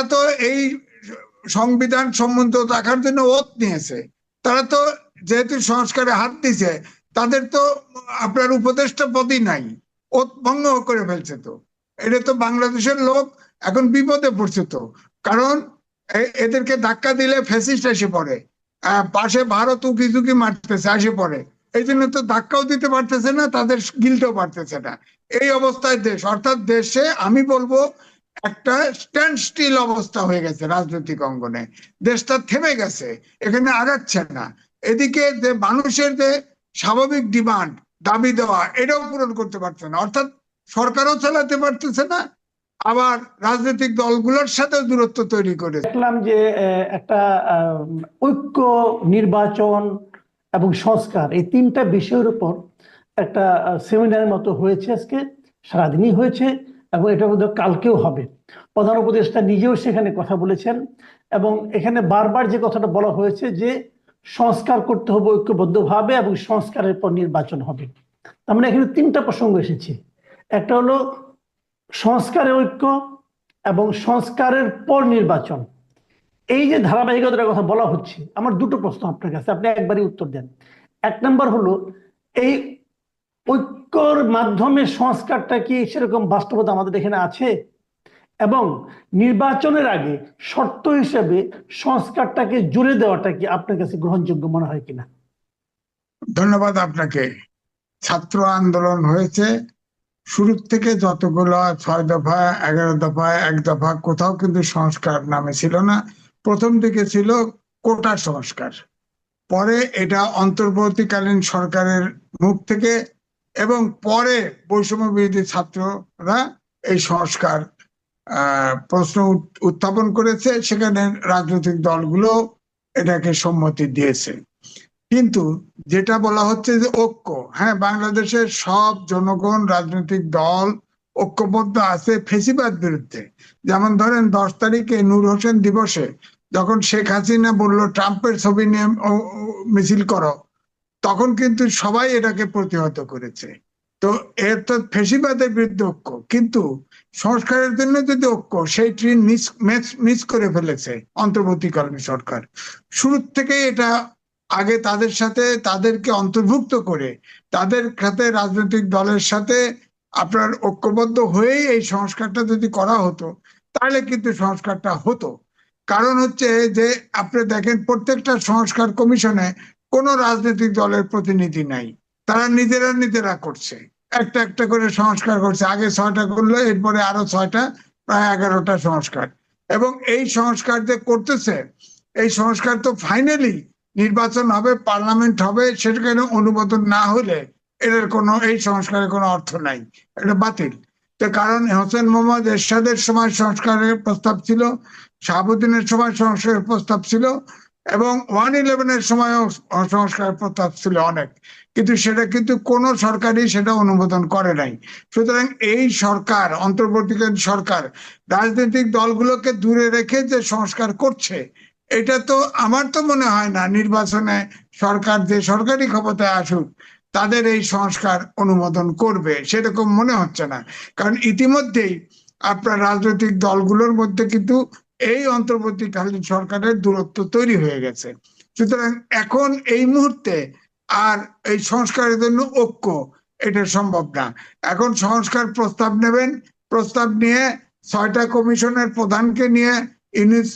তারা তো এই সংবিধান সম্বন্ধ রাখার জন্য ওত নিয়েছে। তারা তো যেহেতু সংস্কারে হাত দিছে তাদের তো আপনার উপদেষ্টা পদই নাই। ওত ভঙ্গ করে ফেলছে তো। এটা তো বাংলাদেশের লোক এখন বিপদে পড়ছে তো। কারণ এদেরকে ধাক্কা দিলে ফ্যাসিস্ট এসে পড়ে। পাশে ভারত উকি ঝুঁকি মারতেছে, আসে পড়ে। এই জন্য তো ধাক্কাও দিতে পারতেছে না, তাদের গিলতেও পারতেছে না। এই অবস্থায় দেশ, অর্থাৎ দেশে আমি বলব একটা স্ট্যান্ড স্টিল অবস্থা হয়ে গেছে রাজনৈতিক অঙ্গনে। দেশটা থেমে গেছে, এখানে আগাচ্ছে না। এদিকে যে মানুষের যে স্বাভাবিক ডিমান্ড দাবি দেওয়া, এটাও পূরণ করতে পারছে না। অর্থাৎ সরকারও চালাতে পারতেছে না, আবার রাজনৈতিক দলগুলোর সাথে দূরত্ব তৈরি করে দেখলাম যে একটা ঐক্য নির্বাচন এবং সংস্কার, এই তিনটা বিষয়ের উপর একটা সেমিনারের মতো হয়েছে আজকে, সারাদিনই হয়েছে। এবং এটা বোধ কালকেও হবে। প্রধান উপদেষ্টা নিজেও সেখানে কথা বলেছেন এবং এখানে বারবার যে কথাটা বলা হয়েছে যে সংস্কার করতে হবে ঐক্যবদ্ধভাবে এবং সংস্কারের পর নির্বাচন হবে। তার মানে এখানে তিনটা প্রসঙ্গ এসেছে। একটা হলো সংস্কারের ঐক্য এবং সংস্কারের পর নির্বাচন। এই যে ধারাবাহিকতার কথা বলা হচ্ছে, আমার দুটো প্রশ্ন আপনার কাছে, আপনি একবারই উত্তর দেন। এক নম্বর হলো, এই ঐক্যর মাধ্যমে সংস্কারটা কি সেরকম বাস্তবতা আমাদের এখানে আছে? এবং নির্বাচনের আগে শর্ত হিসেবে সংস্কারটাকে জুড়ে দেওয়াটা কি আপনার কাছে গ্রহণযোগ্য মনে হয় কিনা? ধন্যবাদ আপনাকে। ছাত্র আন্দোলন হয়েছে। শুরুর থেকে যতগুলো ছয় দফা, এগারো দফা, এক দফা, কোথাও কিন্তু সংস্কার নামে ছিল না। প্রথম দিকে ছিল কোটা সংস্কার। পরে এটা অন্তর্বর্তীকালীন সরকারের মুখ থেকে এবং পরে বৈষম্য বিরোধী ছাত্ররা এই সংস্কার প্রশ্ন উত- উত্থাপন করেছে। সেখানে রাজনৈতিক দলগুলো এটাকে সম্মতি দিয়েছে। কিন্তু যেটা বলা হচ্ছে যে ঐক্য হ্যাঁ বাংলাদেশের সব জনগণ, রাজনৈতিক দল ঐক্যবদ্ধ আছে ফেসিবাদ বিরুদ্ধে। যেমন ধরেন, দশ তারিখে নূর হোসেন দিবসে যখন শেখ হাসিনা বলল, ট্রাম্পের ছবি নিয়ে মিছিল করো। তখন কিন্তু সবাই এটাকে প্রতিহত করেছে। তো এর তো ফেসিবাদের বিরুদ্ধে ঐক্য। কিন্তু সংস্কারের জন্য যদি ঐক্য, সেই ট্রেন মিস মিস করে ফেলেছে অন্তর্বর্তীকালীন সরকার। শুরুর থেকেই এটা আগে তাদের সাথে, তাদেরকে অন্তর্ভুক্ত করে, তাদের সাথে রাজনৈতিক দলের সাথে আপনার ঐক্যবদ্ধ হয়েই এই সংস্কারটা যদি করা হতো, তাহলে কিন্তু সংস্কারটা হতো। কারণ হচ্ছে যে, আপনি দেখেন প্রত্যেকটা সংস্কার কমিশনে কোনো রাজনৈতিক দলের প্রতিনিধি নাই। তারা নিজেরা নিজেরা করছে। একটা একটা করে সংস্কার করছে। আগে ছয়টা করল, এরপরে আরও ছয়টা, প্রায় এগারোটা সংস্কার। এবং এই সংস্কার যে করতেছে, এই সংস্কার তো ফাইনালি নির্বাচন হবে পার্লামেন্ট হবে, সেখানে অনুমোদন না হলে এটার কোনো, এই সংস্কারের কোনো অর্থ নাই। এটা বাতিল। তো কারণ হোসেন মোহাম্মদ এরশাদের সময় সংস্কারের প্রস্তাব ছিল, শাহাবুদ্দিনের সময় সংস্কারের প্রস্তাব ছিল এবং ওয়ান ইলেভেনের সময়ও সংস্কারের প্রস্তাব ছিল অনেক। কিন্তু সেটা কিন্তু কোন সরকারই সেটা অনুমোদন করে নাই। সুতরাং এই সরকার, অন্তর্বর্তীকালীন সরকার, রাজনৈতিক দলগুলোকে দূরে রেখে যে সংস্কার করছে, এটা তো আমার তো মনে হয় না নির্বাচনে সরকার যে সরকারি ক্ষমতায় আসুক, তাদের এই সংস্কার অনুমোদন করবে, সেরকম মনে হচ্ছে না। কারণ ইতিমধ্যেই আপনার রাজনৈতিক দলগুলোর মধ্যে কিন্তু এই অন্তর্বর্তীকালীন সরকারের দূরত্ব তৈরি হয়ে গেছে। সুতরাং এখন এই মুহূর্তে আর এই সংস্কারের জন্য ঐক্য, এটা সম্ভব না। এখন সংস্কার প্রস্তাব নেবেন, প্রস্তাব নিয়ে ছয়টা কমিশনের প্রধানকে নিয়ে ইউনিস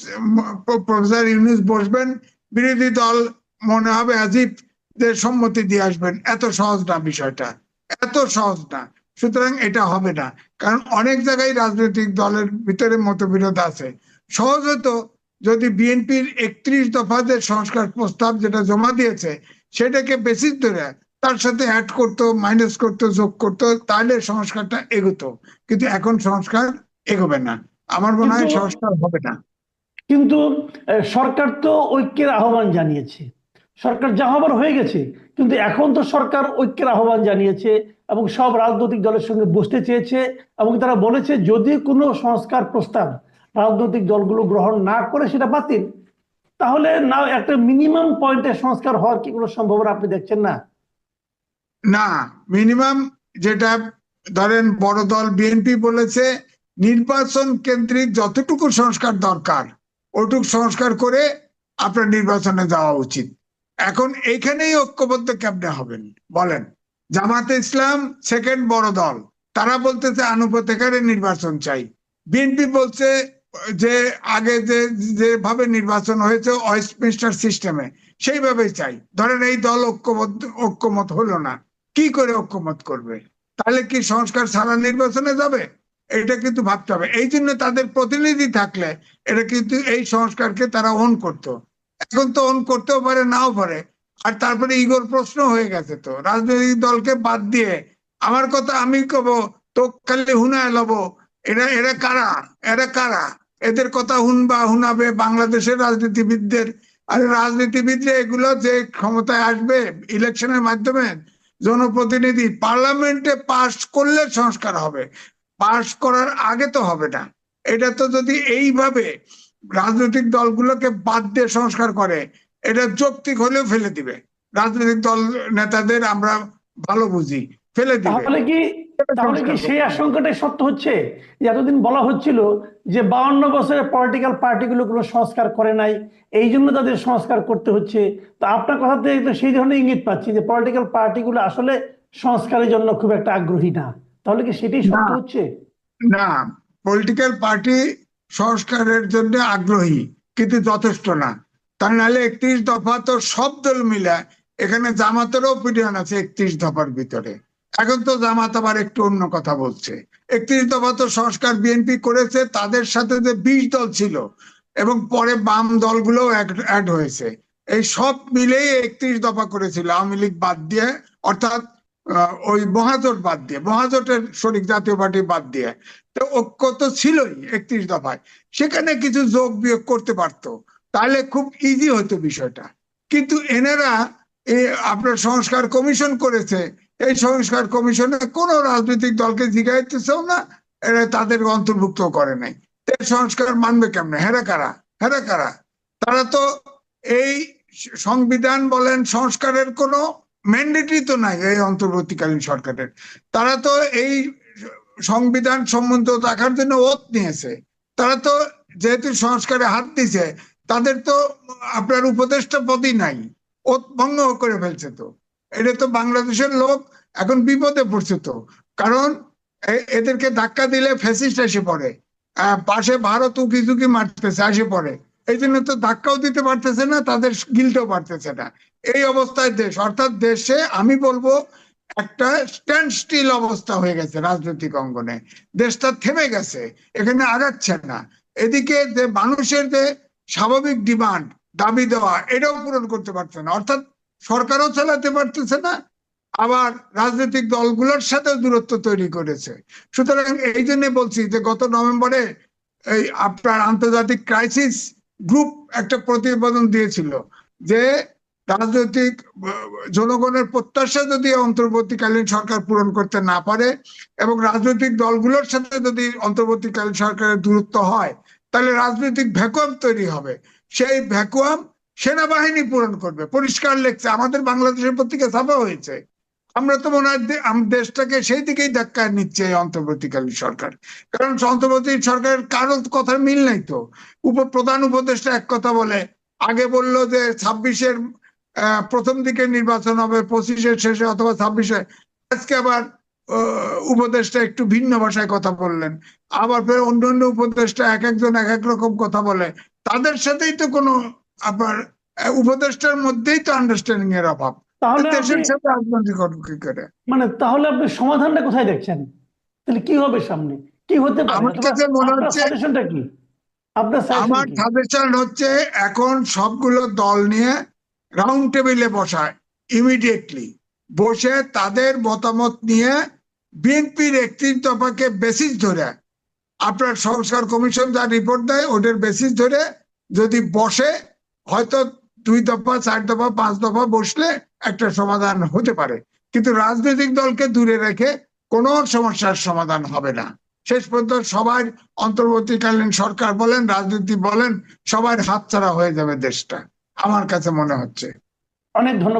প্রফেসর ইউনিস বসবেন। বিরোধী দল মনে হবে আজিব যে সম্মতি দিয়ে আসবেন। এত সহজ না বিষয়টা। এত সহজ না। সুতরাং এটা হবে না। কারণ অনেক জায়গায় রাজনৈতিক দলের ভিতরে মতবিরোধ আছে। সহজ হতো যদি বিএনপির একত্রিশ দফা যে সংস্কার প্রস্তাব যেটা জমা দিয়েছে সেটাকে বেসিস ধরে তার সাথে অ্যাড করতো মাইনাস করতো যোগ করতো তাহলে সংস্কারটা এগোতো। কিন্তু এখন সংস্কার এগোবে না। আমার মনে হয় সংস্কার হবে না। কিন্তু সরকার তো ঐক্যের আহ্বান জানিয়েছে। সরকার যা হবার হয়ে গেছে কিন্তু এখন তো সরকার ঐক্যের আহ্বান জানিয়েছে এবং সব রাজনৈতিক দলের সঙ্গে বসতে চেয়েছে এবং তারা বলেছে যদি কোনো সংস্কার প্রস্তাব রাজনৈতিক দলগুলো গ্রহণ না করে সেটা বাতিল। তাহলে না, একটা মিনিমাম পয়েন্টে সংস্কার হওয়ার কি কোনো সম্ভাবনা আপনি দেখছেন না? না, মিনিমাম যেটা ধরেন বড় দল বিএনপি বলেছে, নির্বাচন কেন্দ্রিক যতটুকু সংস্কার দরকার, ওটুকু সংস্কার করে আপনার নির্বাচনে যাওয়া উচিত। এখন এইখানেই ঐক্যবদ্ধ কেমনে হবেন? বলেন। জামাতে ইসলাম সেকেন্ড বড় দল, তারা বলতেছে আনুপাতিকারে নির্বাচন চাই। বিএনপি বলছে যে আগে যে, যেভাবে নির্বাচন হয়েছে ওয়েস্টমিনিস্টার সিস্টেমে সেইভাবেই চাই। ধরেন এই দল ঐক্যবদ্ধ, ঐক্যমত হলো না, কি করে ঐক্যমত করবে? তাহলে কি সংস্কার ছাড়া নির্বাচনে যাবে? এটা কিন্তু ভাবতে হবে। এই জন্য তাদের প্রতিনিধি থাকলে এটা কিন্তু এই সংস্কারকে তারা অন করতো। এখন তো অন করতেও পারে, নাও পারে। আর তারপরে ইগোর প্রশ্ন হয়ে গেছে তো। রাজনৈতিক দলকে বাদ দিয়ে আমার কথা আমি কব তো খালি হুনায় লব। এরা এরা কারা? এরা কারা? এদের কথা হুনবা হুনাবে বাংলাদেশের রাজনীতিবিদদের। আর রাজনীতিবিদরা এগুলো যে ক্ষমতায় আসবে ইলেকশনের মাধ্যমে, জনপ্রতিনিধি পার্লামেন্টে পাশ করলে সংস্কার হবে। পাশ করার আগে তো হবে না। এটা তো যদি এইভাবে রাজনৈতিক দলগুলোকে বাদ দিয়ে সংস্কার করে, এটা যৌক্তিক হলেও ফেলে দিবে। রাজনৈতিক দল নেতাদের আমরা ভালো বুঝি, ফেলে দিবে। তাহলে কি সেই আশঙ্কাটাই সত্য হচ্ছে? যে এতদিন বলা হচ্ছিল যে বাউন্ন বছরের পলিটিক্যাল পার্টিগুলো কোনো সংস্কার করে নাই এই জন্য তাদের সংস্কার করতে হচ্ছে। তো আপনার কথাতে তো সেই ধরনের ইঙ্গিত পাচ্ছি যে পলিটিক্যাল পার্টিগুলো আসলে সংস্কারের জন্য খুব একটা আগ্রহী না। তাহলে কি সেটাই সত্য হচ্ছে? না পলিটিক্যাল পার্টি সংস্কারের জন্য আগ্রহী কিন্তু যথেষ্ট না। তা নাহলে একত্রিশ দফা তো সব দল মিলে এখানে জামাতেরও অপিনিয়ন আছে একত্রিশ দফার ভিতরে। এখন তো জামাত আবার একটু অন্য কথা বলছে। একত্রিশ দফা তো সংস্কার বিএনপি করেছে, তাদের সাথে যে বিশ দল ছিল এবং পরে বাম দলগুলো অ্যাড হয়েছে। এই সব মিলেই একত্রিশ দফা করেছিল, আওয়ামী লীগ বাদ দিয়ে, অর্থাৎ ওই মহাজোট বাদ দিয়ে, মহাজোটের শরিক জাতীয় পার্টি বাদ দিয়ে। তো ঐক্য তো ছিলই একত্রিশ দফায়। সেখানে কিছু যোগ বিয়োগ করতে পারতো। তাহলে খুব ইজি হতো বিষয়টা। কিন্তু এনারা আপনার সংস্কার কমিশন করেছে এই সংস্কার কমিশনে কোনো রাজনৈতিক দলকে জিগাইতেছেও না, এরা তাদের অন্তর্ভুক্ত করে নাই। সংস্কার মানবে কেমনে? হেরা কারা? হেরা কারা? তারা তো এই সংবিধান বলেন সংস্কারের কোনো ম্যান্ডেটই তো নাই এই অন্তর্বর্তীকালীন সরকারের। তারা তো এই সংবিধান সম্বন্ধ রাখার জন্য ওত নিয়েছে। তারা তো যেহেতু সংস্কারে হাত দিছে তাদের তো আপনার উপদেষ্টা পদই নাই। ওত ভঙ্গ করে ফেলছে তো। এটা তো বাংলাদেশের লোক এখন বিপদে পড়ছে তো। কারণ এদেরকে ধাক্কা দিলে ফ্যাসিস্ট এসে পড়ে। পাশে ভারত উকি ঝুঁকি মারতেছে, আসে পড়ে। এই জন্য তো ধাক্কাও দিতে পারতেছে না, তাদের গিলতেও পারতেছে না। এই অবস্থায় দেশ অর্থাৎ দেশে আমি বলব, একটা স্ট্যান্ড স্টিল অবস্থা হয়ে গেছে রাজনৈতিক অঙ্গনে। দেশটা থেমে গেছে, এখানে আগাচ্ছে না। এদিকে যে মানুষের যে স্বাভাবিক ডিমান্ড দাবি দেওয়া, এটাও পূরণ করতে পারছে না। অর্থাৎ সরকারও চালাতে পারতেছে না, আবার রাজনৈতিক দলগুলোর সাথেও দূরত্ব তৈরি করেছে। সুতরাং এই জন্য বলছি যে গত নভেম্বরে এই আপনার আন্তর্জাতিক ক্রাইসিস গ্রুপ একটা প্রতিবেদন দিয়েছিল যে রাজনৈতিক, জনগণের প্রত্যাশা যদি অন্তর্বর্তীকালীন সরকার পূরণ করতে না পারে এবং রাজনৈতিক দলগুলোর সাথে যদি অন্তর্বর্তীকালীন সরকারের দূরত্ব হয়, তাহলে রাজনৈতিক ভ্যাকুয়াম তৈরি হবে। সেই ভ্যাকুয়াম সেনাবাহিনী পূরণ করবে। পরিষ্কার লেখছে, আমাদের বাংলাদেশের পত্রিকা ছাপা হয়েছে। আমরা তো মনে হয় দেশটাকে সেই দিকেই ধাক্কা নিচ্ছে এই অন্তর্বর্তীকালীন সরকার। কারণ অন্তর্বর্তী সরকারের কারও কথার মিল নাই তো। উপ প্রধান উপদেষ্টা এক কথা বলে, আগে বলল যে ছাব্বিশের প্রথম দিকে নির্বাচন হবে, পঁচিশের শেষে অথবা ছাব্বিশে। আজকে আবার উপদেষ্টা একটু ভিন্ন ভাষায় কথা বললেন। আবার ফের অন্য অন্য উপদেষ্টা এক একজন এক এক রকম কথা বলে। তাদের সাথেই তো কোনো আপনার আহ, উপদেষ্টার মধ্যেই তো আন্ডারস্ট্যান্ডিং এর অভাব। দেশের সাথে রাজনীতি করব কি করে। মানে তাহলে আপনি সমাধানটা কোথায় দেখছেন? তাহলে কি হবে সামনে? কি হতে পারে? আমার কাছে মনে হচ্ছে- কি? আমার সাজেশন হচ্ছে এখন সবগুলো দল নিয়ে রাউন্ড টেবিলে বসায় ইমিডিয়েটলি বসে তাদের মতামত নিয়ে বিএনপির একত্রিশ দফাকে বেসিস ধরে আপনার সংস্কার কমিশন যা রিপোর্ট দেয় ওদের বেসিস ধরে যদি বসে হয়তো দুই দফা, চার দফা, পাঁচ দফা বসলে একটা সমাধান হতে পারে। কিন্তু রাজনৈতিক দলকে দূরে রেখে কোনো সমস্যার সমাধান হবে না। শেষ পর্যন্ত সবার অন্তর্বর্তীকালীন সরকার বলেন, রাজনীতি বলেন, সবার হাতছাড়া হয়ে যাবে দেশটা। আমার কাছে মনে হচ্ছে। অনেক ধন্যবাদ।